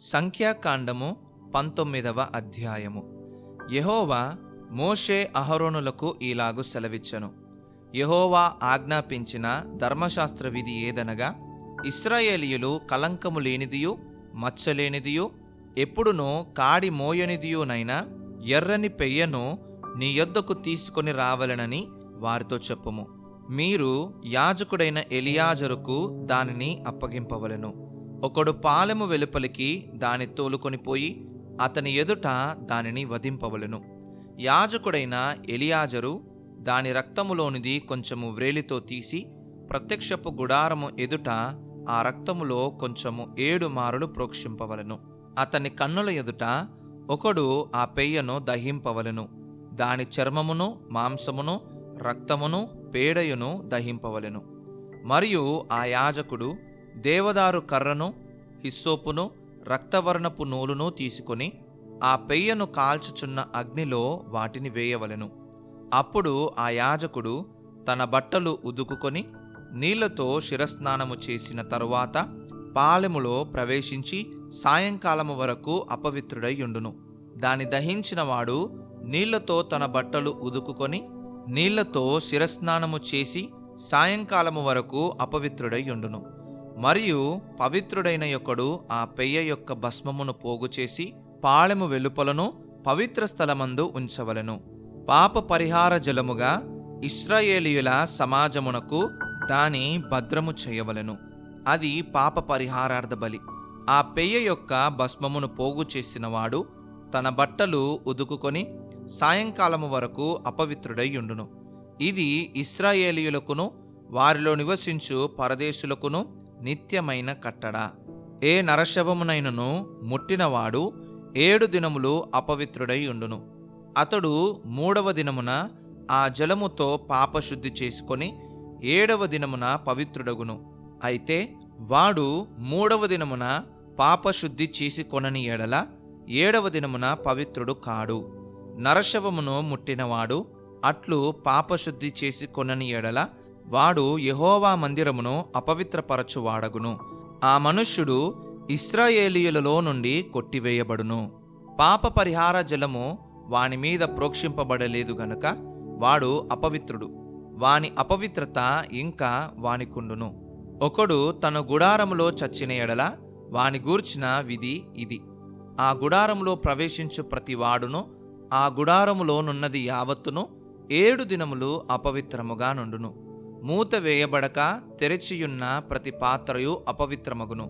సంఖ్యాకాండము పంతొమ్మిదవ అధ్యాయము. యహోవా మోషే అహరోనులకు ఈలాగు సెలవిచ్చెను. యహోవా ఆజ్ఞాపించిన ధర్మశాస్త్ర విధి ఏదనగా ఇస్రాయేలీయులు కలంకము లేనిదియు మచ్చలేనిదియు ఎప్పుడునో కాడి మోయనిదియునైనా ఎర్రని పెయ్యను నీ యొద్దకు తీసుకొని రావలెనని వారితో చెప్పుము. మీరు యాజకుడైన ఎలియాజరుకు దానిని అప్పగింపవలెను. ఒకడు పాలెము వెలుపలికి దాని తోలుకొని పోయి అతని ఎదుట దానిని వధింపవలెను. యాజకుడైన ఎలియాజరు దాని రక్తములోనిది కొంచెము వ్రేలితో తీసి ప్రత్యక్షపు గుడారము ఎదుట ఆ రక్తములో కొంచెము ఏడు మారులు ప్రోక్షింపవలెను. అతని కన్నుల ఎదుట ఒకడు ఆ పెయ్యను దహింపవలెను. దాని చర్మమును మాంసమును రక్తమును పేడయును దహింపవలెను. మరియు ఆ యాజకుడు దేవదారు కర్రను హిస్సోపును రక్తవర్ణపు నూలును తీసుకొని ఆ పెయ్యను కాల్చుచున్న అగ్నిలో వాటిని వేయవలెను. అప్పుడు ఆ యాజకుడు తన బట్టలు ఉదుకుకొని నీళ్ళతో శిరస్నానము చేసిన తరువాత పాలెములో ప్రవేశించి సాయంకాలము వరకు అపవిత్రుడై ఉండును దాని దహించినవాడు నీళ్ళతో తన బట్టలు ఉదుకుకొని నీళ్ళతో శిరస్నానము చేసి సాయంకాలము వరకు అపవిత్రుడై ఉండును మరియు పవిత్రుడైన యొక్కడు ఆ పెయ్య యొక్క భస్మమును పోగు చేసి పాళెము వెలుపలను పవిత్ర స్థలమందు ఉంచవలెను. పాప పరిహార జలముగా ఇస్రాయేలీయుల సమాజమునకు దాని భద్రము చేయవలెను. అది పాప పరిహారార్థ బలి. ఆ పెయ్య యొక్క భస్మమును పోగు చేసినవాడు తన బట్టలు ఉదుకుకొని సాయంకాలము వరకు అపవిత్రుడై ఉండును. ఇది ఇస్రాయేలీయులకును వారిలో నివసించు పరదేశులకును నిత్యమైన కట్టడ. ఏ నరశవమునైనను ముట్టినవాడు ఏడు దినములు అపవిత్రుడై ఉండును. అతడు మూడవ దినమున ఆ జలముతో పాపశుద్ధి చేసుకొని ఏడవ దినమున పవిత్రుడగును. అయితే వాడు మూడవ దినమున పాపశుద్ధి చేసి కొనని ఎడల ఏడవ దినమున పవిత్రుడు కాడు. నరశవమును ముట్టినవాడు అట్లు పాపశుద్ధి చేసి కొనని ఎడల వాడు యహోవా మందిరమును అపవిత్రపరచువాడగును. ఆ మనుష్యుడు ఇస్రాయేలీయులలో నుండి కొట్టివేయబడును. పాప పరిహార జలము వాని మీద ప్రోక్షింపబడలేదు గనుక వాడు అపవిత్రుడు. వాని అపవిత్రత ఇంకా వానికుండును. ఒకడు తన గుడారములో చచ్చిన ఎడల వాని గూర్చిన విధి ఇది. ఆ గుడారములో ప్రవేశించు ప్రతి వాడును ఆ గుడారములోనున్నది యావత్తును ఏడు దినములు అపవిత్రముగా నుండును. మూత వేయబడక తెరచియున్న ప్రతి పాత్రయు అపవిత్రమగును.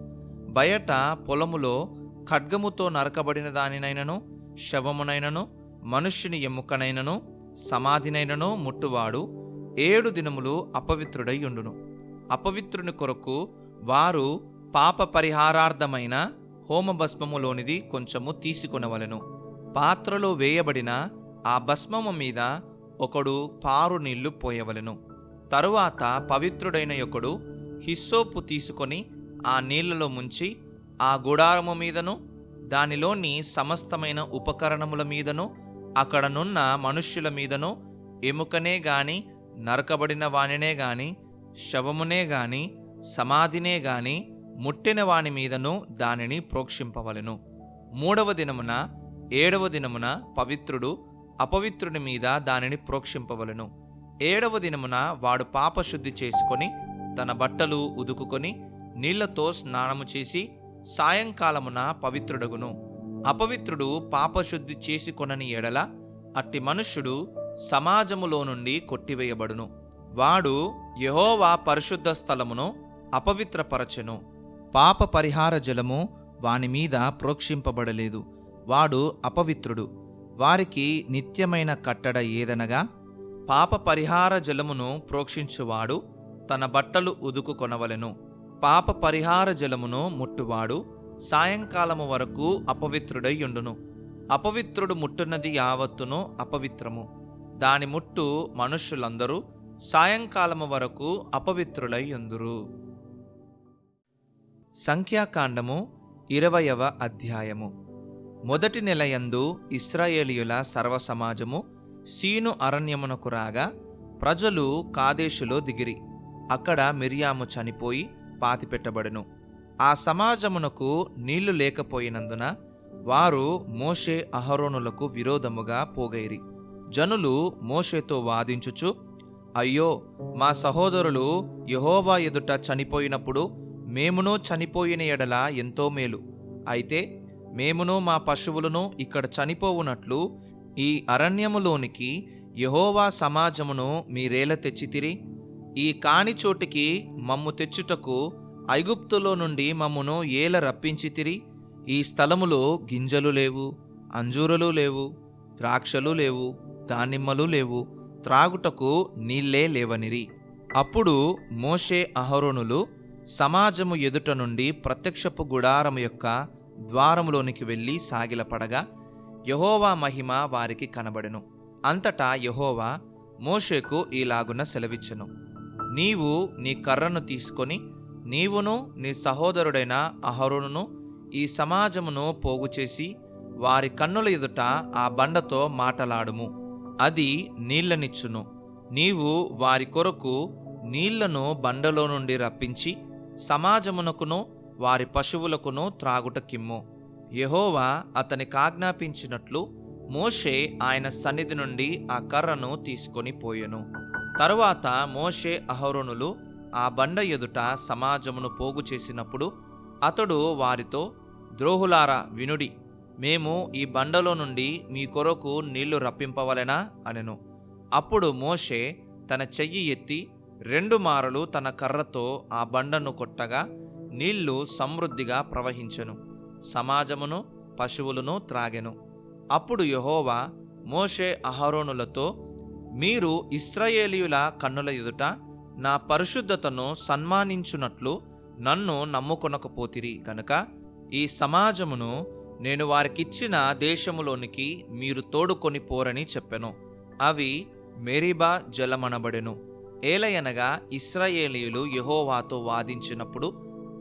బయట పొలములో ఖడ్గముతో నరకబడిన దానినైనను శవమునైనను మనుష్యుని ఎముకనైనను సమాధినైనను ముట్టువాడు ఏడు దినములు అపవిత్రుడై ఉండును అపవిత్రుని కొరకు వారు పాప పరిహారార్థమైన హోమభస్మములోనిది కొంచెము తీసుకొనవలెను. పాత్రలో వేయబడిన ఆ భస్మము మీద ఒకడు పారు నీళ్ళు పోయవలెను. తరువాత పవిత్రుడైన యొక్కడు హిస్సోపు తీసుకొని ఆ నీళ్ళలో ముంచి ఆ గుడారము మీదను దానిలోని సమస్తమైన ఉపకరణముల మీదను అక్కడనున్న మనుష్యుల మీదను ఎముకనే గాని నరకబడిన వానినే గాని శవమునే గాని సమాధినే గాని ముట్టిన వాని మీదను దానిని ప్రోక్షింపవలెను. మూడవ దినమున ఏడవ దినమున పవిత్రుడు అపవిత్రుని మీద దానిని ప్రోక్షింపవలెను. ఏడవ దినమున వాడు పాపశుద్ధి చేసుకొని తన బట్టలు ఉదుకుకొని నీళ్ళతో స్నానము చేసి సాయంకాలమున పవిత్రుడగును. అపవిత్రుడు పాపశుద్ధి చేసి కొనని ఎడల అట్టి మనుష్యుడు సమాజములో నుండి కొట్టివేయబడును. వాడు యహోవా పరిశుద్ధ స్థలమును అపవిత్రపరచెను. పాప పరిహార జలము వాని మీద ప్రోక్షింపబడలేదు. వాడు అపవిత్రుడు. వారికి నిత్యమైన కట్టడ ఏదనగా పాప పరిహార జలమును ప్రోక్షించువాడు తన బట్టలు ఉదుకు కొనవలెను. పాప పరిహార జలమును ముట్టువాడు సాయంకాలము వరకు అపవిత్రుడై అపవిత్రుడు ముట్టున్నది యావత్తును అపవిత్రము. దాని ముట్టు మనుష్యులందరూ సాయంకాలము వరకు అపవిత్రులై సంఖ్యాకాండము ఇరవయవ అధ్యాయము. మొదటి నెలయందు ఇస్రాయేలీయుల సర్వసమాజము సీను అరణ్యమునకు రాగా ప్రజలు కాదేశులో దిగిరి. అక్కడ మిరియాము చనిపోయి పాతిపెట్టబడెను. ఆ సమాజమునకు నీళ్ళు లేకపోయినందున వారు మోషే అహరోనులకు విరోధముగా పోగైరి. జనులు మోషేతో వాదించుచు అయ్యో మా సహోదరులు యహోవా ఎదుట చనిపోయినప్పుడు మేమును చనిపోయిన ఎడల ఎంతో మేలు. అయితే మేమును మా పశువులను ఇక్కడ చనిపోవునట్లు ఈ అరణ్యములోనికి యహోవా సమాజమును మీరేల తెచ్చితిరి. ఈ కాని చోటికి మమ్ము తెచ్చుటకు ఐగుప్తులో నుండి మమ్మును ఏల రప్పించితిరి. ఈ స్థలములో గింజలు లేవు అంజూరలు లేవు ద్రాక్షలు లేవు దానిమ్మలు లేవు త్రాగుటకు నీళ్ళే లేవనిరి. అప్పుడు మోషే అహరోనులు సమాజము ఎదుట నుండి ప్రత్యక్షపు గుడారము యొక్క ద్వారములోనికి వెళ్ళి సాగిలపడగా యహోవా మహిమ వారికి కనబడెను. అంతటా యహోవా మోషేకు ఈలాగున సెలవిచ్చెను. నీవు నీ కర్రను తీసుకొని నీవును నీ సహోదరుడైన అహరును ఈ సమాజమును పోగు చేసి వారి కన్నుల ఎదుట ఆ బండతో మాటలాడుము. అది నీళ్ళనిచ్చును నీవు వారి కొరకు నీళ్ళను బండలో నుండి రప్పించి సమాజమునకును వారి పశువులకును త్రాగుటకిమ్ము. యహోవా అతనికి ఆజ్ఞాపించినట్లు మోషే ఆయన సన్నిధి నుండి ఆ కర్రను తీసుకొని పోయెను. తరువాత మోషే అహరోనులు ఆ బండ ఎదుట సమాజమును పోగు చేసినప్పుడు అతడు వారితో ద్రోహులారా వినుడి మేము ఈ బండలో నుండి మీ కొరకు నీళ్ళు రప్పింపవలెనా? అనెను. అప్పుడు మోషే తన చెయ్యి ఎత్తి రెండు మారలు తన కర్రతో ఆ బండను కొట్టగా నీళ్ళు సమృద్ధిగా ప్రవహించెను. సమాజమును పశువులను త్రాగెను. అప్పుడు యహోవా మోషే అహరోనులతో మీరు ఇస్రాయేలీయుల కన్నుల ఎదుట నా పరిశుద్ధతను సన్మానించున్నట్లు నన్ను నమ్ముకొనకపోతిరి కనుక ఈ సమాజమును నేను వారికిచ్చిన దేశములోనికి మీరు తోడుకొని పోరని చెప్పెను. అవి మెరీబా జలమనబడెను. ఏలయనగా ఇస్రాయేలీయులు యహోవాతో వాదించినప్పుడు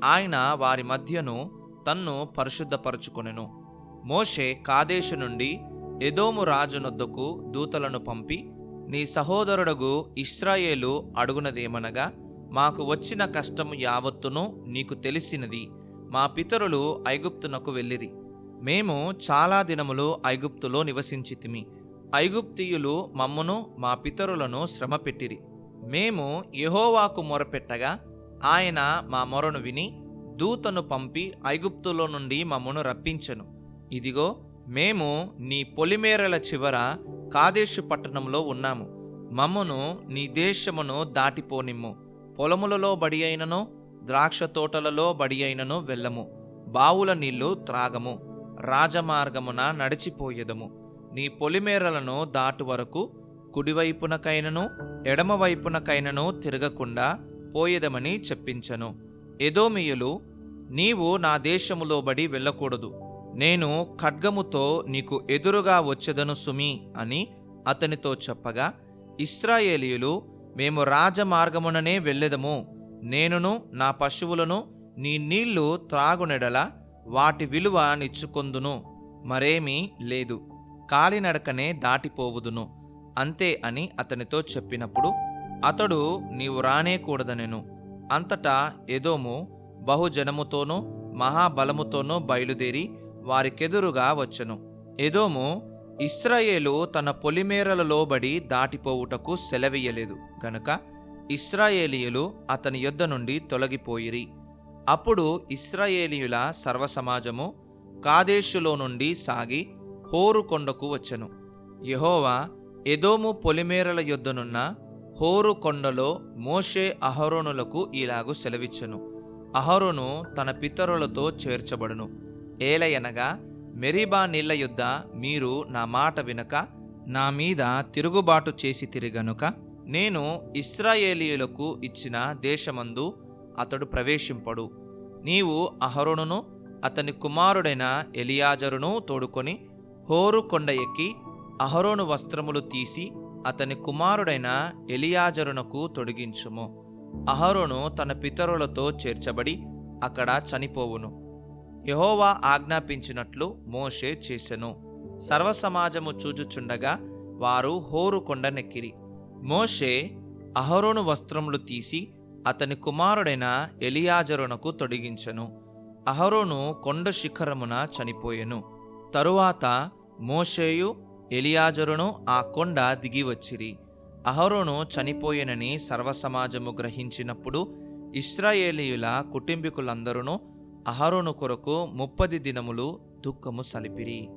ఆయన వారి మధ్యను తన్ను పరిశుద్ధపరచుకొనెను. మోషే కాదేశు నుండి ఎదోము రాజునొద్దకు దూతలను పంపి నీ సహోదరుడగు ఇస్రాయేలు అడుగునదేమనగా మాకు వచ్చిన కష్టము యావత్తును నీకు తెలిసినది. మా పితరులు ఐగుప్తునకు వెళ్ళిరి. మేము చాలా దినములు ఐగుప్తులో నివసించితిమి. ఐగుప్తీయులు మమ్మును మా పితరులను శ్రమ పెట్టిరి మేము యహోవాకు మొరపెట్టగా ఆయన మా మొరను విని దూతను పంపి ఐగుప్తులో నుండి మమ్మను రప్పించెను. ఇదిగో మేము నీ పొలిమేరల చివర కాదేశు పట్టణంలో ఉన్నాము. మమ్మను నీ దేశమును దాటిపోనిమ్ము. పొలములలో బడి అయినను ద్రాక్ష తోటలలో బడి అయినను వెళ్ళము. బావుల నీళ్ళు త్రాగము. రాజమార్గమున నడిచిపోయేదము. నీ పొలిమేరలను దాటు వరకు కుడివైపునకైనను ఎడమవైపునకైనను తిరగకుండా పోయేదమని చెప్పించను. ఎదోమియులు నీవు నా దేశములో బడి వెళ్ళకూడదు. నేను ఖడ్గముతో నీకు ఎదురుగా వచ్చెదను సుమి అని అతనితో చెప్పగా ఇస్రాయేలీయులు మేము రాజమార్గముననే వెళ్ళెదము. నేనును నా పశువులను నీ నీళ్ళు త్రాగునెడల వాటి విలువ నిచ్చుకొందును. మరేమీ లేదు. కాలినడకనే దాటిపోవుదును. అంతే అని అతనితో చెప్పినప్పుడు అతడు నీవు రానేకూడదనెను. అంతటా ఎదోము బహుజనముతోనూ మహాబలముతోనూ బయలుదేరి వారికెదురుగా వచ్చెను. ఎదోము ఇస్రాయేలు తన పొలిమేరల లోబడి దాటిపోవుటకు సెలవీయలేదు గనుక ఇస్రాయేలీయులు అతని యొద్ద నుండి తొలగిపోయిరి. అప్పుడు ఇస్రాయేలీయుల సర్వసమాజము కాదేశులో నుండి సాగి హోరు కొండకు వచ్చెను. యెహోవా ఎదోము పొలిమేరల యొద్దనున్న హోరు కొండలో మోషే అహరోనులకు ఇలాగు సెలవిచ్చెను. అహరోను తన పితరులతో చేర్చబడును. ఏలయనగా మెరీబా నీళ్ళ యుద్ధ మీరు నా మాట వినక నా మీద తిరుగుబాటు చేసి తిరిగనుక నేను ఇస్రాయేలీయులకు ఇచ్చిన దేశమందు అతడు ప్రవేశింపడు. నీవు అహరోనును అతని కుమారుడైన ఎలియాజరును తోడుకొని హోరు కొండ ఎక్కి అహరోను వస్త్రములు తీసి అతని కుమారుడైన ఎలియాజరునకు తొడిగించుము. అహరోను తన పితరులతో చేర్చబడి అక్కడ చనిపోవును. యహోవా ఆజ్ఞాపించినట్లు మోషే చేసెను. సర్వసమాజము చూచుచుండగా వారు హోరు కొండనెక్కిరి మోషే అహరోను వస్త్రములు తీసి అతని కుమారుడైన ఎలియాజరునకు తొడిగించెను. అహరోను కొండ శిఖరమున చనిపోయెను. తరువాత మోషేయు ఎలియాజరును ఆ కొండ దిగి వచ్చిరి. అహరోను చనిపోయెనని సర్వసమాజము గ్రహించినప్పుడు ఇస్రాయేలీయుల కుటుంబీకులందరూ అహరోను కొరకు ముప్పది దినములు దుఃఖము సలిపిరి.